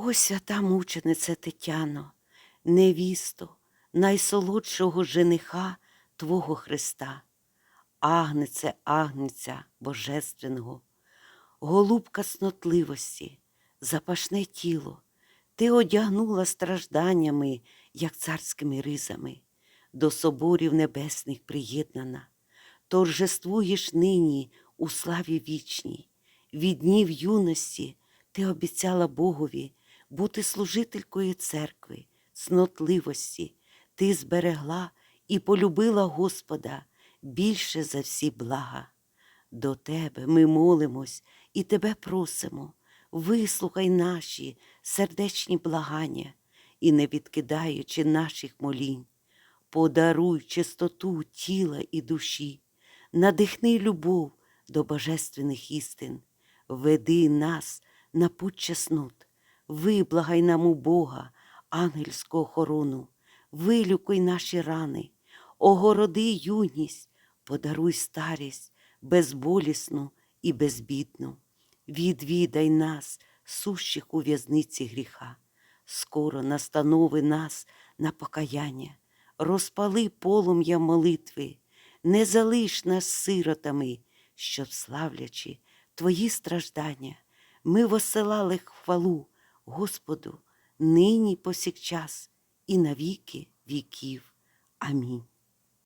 О, свята мученице Тетяно, невісто, найсолодшого жениха Твого Христа, агнеце, агнеця Божественного, голубка снотливості, запашне тіло, ти одягнула стражданнями, як царськими ризами, до соборів небесних приєднана, торжествуєш нині у славі вічній, від днів юності ти обіцяла Богові бути служителькою церкви, снотливості, ти зберегла і полюбила Господа більше за всі блага. До тебе ми молимось і тебе просимо, вислухай наші сердечні благання і, не відкидаючи наших молінь, подаруй чистоту тіла і душі, надихни любов до божественних істин, веди нас на путь чеснот, виблагай нам у Бога ангельську охорону, вилюкуй наші рани, огороди юність, подаруй старість безболісну і безбідну. Відвідай нас, сущих у в'язниці гріха, скоро настанови нас на покаяння, розпали полум'я молитви, не залиш нас сиротами, щоб, славлячи Твої страждання, ми восилали хвалу Господу нині повсякчас і навіки віків. Амінь.